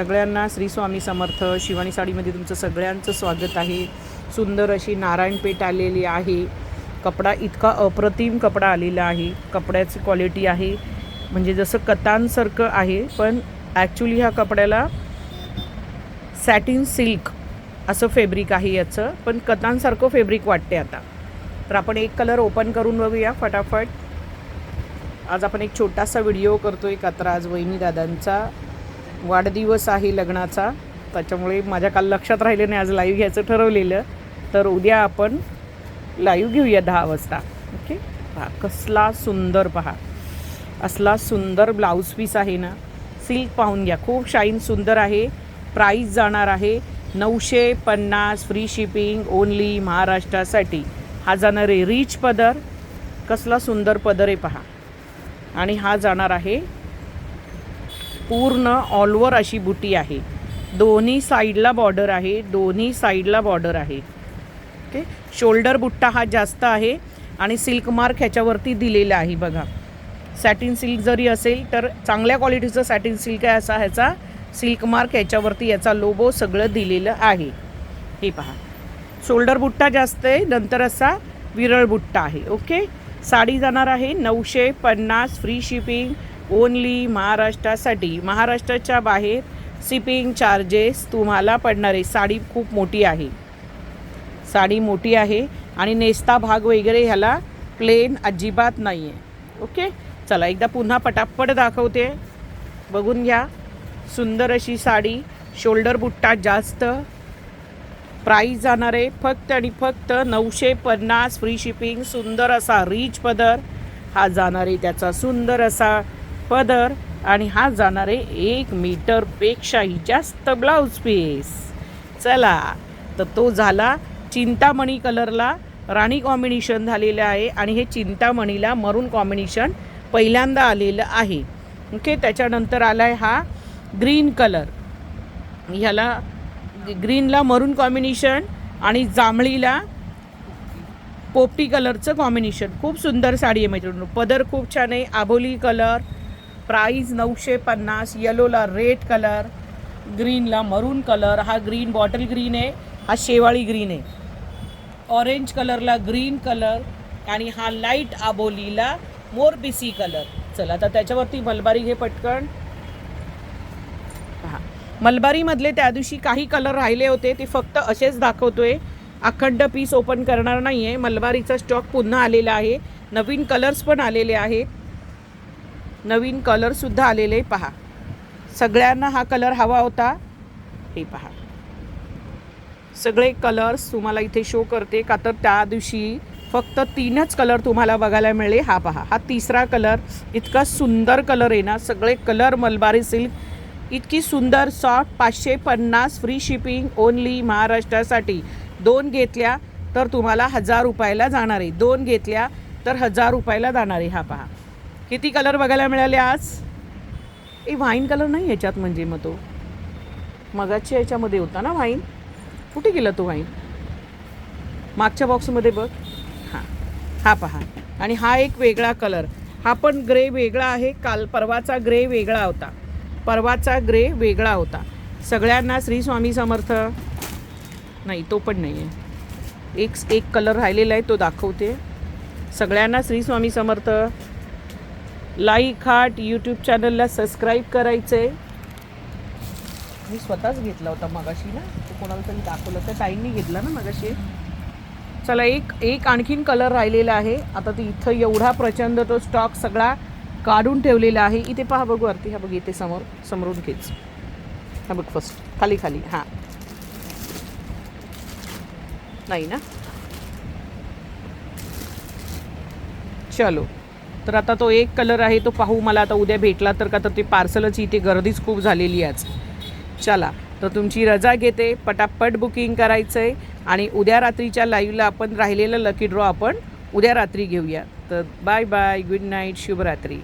सगळ्यांना श्री स्वामी समर्थ शिवानी साडीमध्ये तुमचं सगळ्यांचं स्वागत आहे. सुंदर अशी नारायणपेठ आलेली आहे. कपडा इतका अप्रतिम कपडा आलेला आहे. कपड्याची क्वालिटी आहे. म्हणजे जसं कतांसारखं आहे पण ॲक्च्युली ह्या कपड्याला सॅटिन सिल्क असं फेब्रिक आहे याचं. पण कतांसारखं फेब्रिक वाटते आता. तर आपण एक कलर ओपन करून बघूया फटाफट. आज आपण एक छोटासा व्हिडिओ करतोय कतराज वहिनी दादांचा वाढदिवस आहे लग्नाचा. त्याच्यामुळे माझ्या काल लक्षात राहिलं नाही आज लाईव्ह घ्यायचं ठरवलेलं. तर उद्या आपण लाईव्ह घेऊया दहा वाजता. ओके पहा कसला सुंदर पहा. असला सुंदर ब्लाऊज पीस आहे ना सिल्क पाहून घ्या. खूप शाईन सुंदर आहे. प्राईस जाणार आहे नऊशे पन्नास फ्री शिपिंग ओनली महाराष्ट्रासाठी. हा जाणार आहे रिच पदर. कसला सुंदर पदर आहे पहा. आणि हा जाणार आहे पूर्ण ऑलवर अशी बुटी आहे. दोन्ही साईडला बॉर्डर आहे दोन्ही साईडला बॉर्डर आहे. ओके शोल्डर बुट्टा हा जास्त आहे आणि सिल्क मार्क ह्याच्यावरती दिलेला आहे बघा. सॅटिन सिल्क जरी असेल तर चांगल्या क्वालिटीचं सॅटिन सिल्क आहे असा ह्याचा सिल्क मार्क ह्याच्यावरती याचा लोबो सगळं दिलेलं आहे. हे पहा. शोल्डर बुट्टा जास्त आहे नंतर असा विरळ बुट्टा आहे. ओके साडी जाणार आहे नऊशे पन्नास फ्री शिपिंग ओनली महाराष्ट्रासाठी. महाराष्ट्राच्या बाहेर शिपिंग चार्जेस तुम्हाला पडणार. आहे साडी खूप मोठी आहे. साडी मोठी आहे आणि नेस्ता भाग वगैरे ह्याला प्लेन अजिबात नाही आहे ओके चला एकदा पुन्हा पटापट दाखवते. बघून घ्या. सुंदर अशी साडी. शोल्डर बुट्टा जास्त. प्राईस जाणार आहे फक्त आणि फक्त नऊशे पन्नास. फ्री शिपिंग सुंदर असा रिच पदर. हा जाणार आहे त्याचा सुंदर असा पदर आणि हा जाणार आहे एक मीटरपेक्षाही जास्त ब्लाऊज पीस चला तर तो झाला चिंतामणी कलरला राणी कॉम्बिनेशन झालेलं आहे आणि हे चिंतामणीला मरून कॉम्बिनेशन पहिल्यांदा आलेलं आहे. ओके त्याच्यानंतर आला आहे हा ग्रीन कलर ह्याला ग्रीनला मरून कॉम्बिनेशन आणि जांभळीला पोपटी कलरचं कॉम्बिनेशन खूप सुंदर साडी आहे मैत्रिणी पदर खूप छान आहे आबोली कलर प्राईज नऊशे पन्नास येलोला रेड कलर ग्रीनला मरून कलर हा ग्रीन बॉटल ग्रीन आहे हा शेवाळी ग्रीन आहे. ऑरेंज कलरला ग्रीन कलर आणि हा लाइट आबोलीला मोरपिसी कलर चला आता त्याच्यावरती मलबारी घे पटकन. हां मलबारीमधले त्या दिवशी काही कलर राहिले होते ते फक्त असेच दाखवतोय. अखंड पीस ओपन करणार नाही आहे मलबारीचा स्टॉक पुन्हा आलेला आहे. नवीन कलर्स पण आलेले आहेत. नवीन कलरसुद्धा आलेले पहा. सगळ्यांना हा कलर हवा होता. हे पहा. सगळे कलर्स तुम्हाला इथे शो करते का तर त्या दिवशी फक्त तीनच कलर तुम्हाला बघायला मिळेल. हा पहा. हा तिसरा कलर इतका सुंदर कलर आहे ना. सगळे कलर मलबारी सिल्क इतकी सुंदर सॉफ्ट पाचशे पन्नास फ्री शिपिंग ओनली महाराष्ट्रासाठी. दोन घेतल्या तर तुम्हाला हजार रुपयाला जाणार आहे. दोन घेतल्या तर हजार रुपयाला जाणार आहे. हा पहा. किती कलर बघायला मिळाले आज? ए व्हाईन कलर नाही याच्यात म्हणजे मग तो. मगाच्या याच्यामध्ये होता ना व्हाईन कुठे गेला तो व्हाईन मागच्या बॉक्समध्ये बघ. हां. हा पहा. आणि हा एक वेगळा कलर हा पण ग्रे वेगळा आहे. काल परवाचा ग्रे वेगळा होता. परवाचा ग्रे वेगळा होता. सगळ्यांना श्री स्वामी समर्थ. नाही तो पण नाही आहे एक एक कलर राहिलेला आहे तो दाखवते. सगळ्यांना Shri Swami Samarth. Like heart YouTube चॅनलला सबस्क्राईब करायचं आहे मी स्वतःच घेतला होता मगाशी ना. तो कोणाला तरी दाखवलं. तर ताईंनी घेतला ना मगाशी. चला एक एक आणखीन कलर राहिलेला आहे. आता ते इथं एवढा प्रचंड तो स्टॉक सगळा काढून ठेवलेला आहे. इथे पहा बघू आरती. हा बघ इथे समोर समोरून घेच हा बघ फर्स्ट खाली खाली. हां. नाही ना? चलो. तर आता तो एक कलर आहे तो पाहू मला आता उद्या भेटला तर का तर ते पार्सलची इथे गर्दीच खूप झालेली आहे आज. चला तर तुमची रजा घेते पटापट बुकिंग करायचं आहे आणि उद्या रात्रीच्या लाईव्हला आपण राहिलेलं लकी ड्रॉ आपण उद्या रात्री घेऊया. तर बाय बाय गुड नाईट शुभरात्री.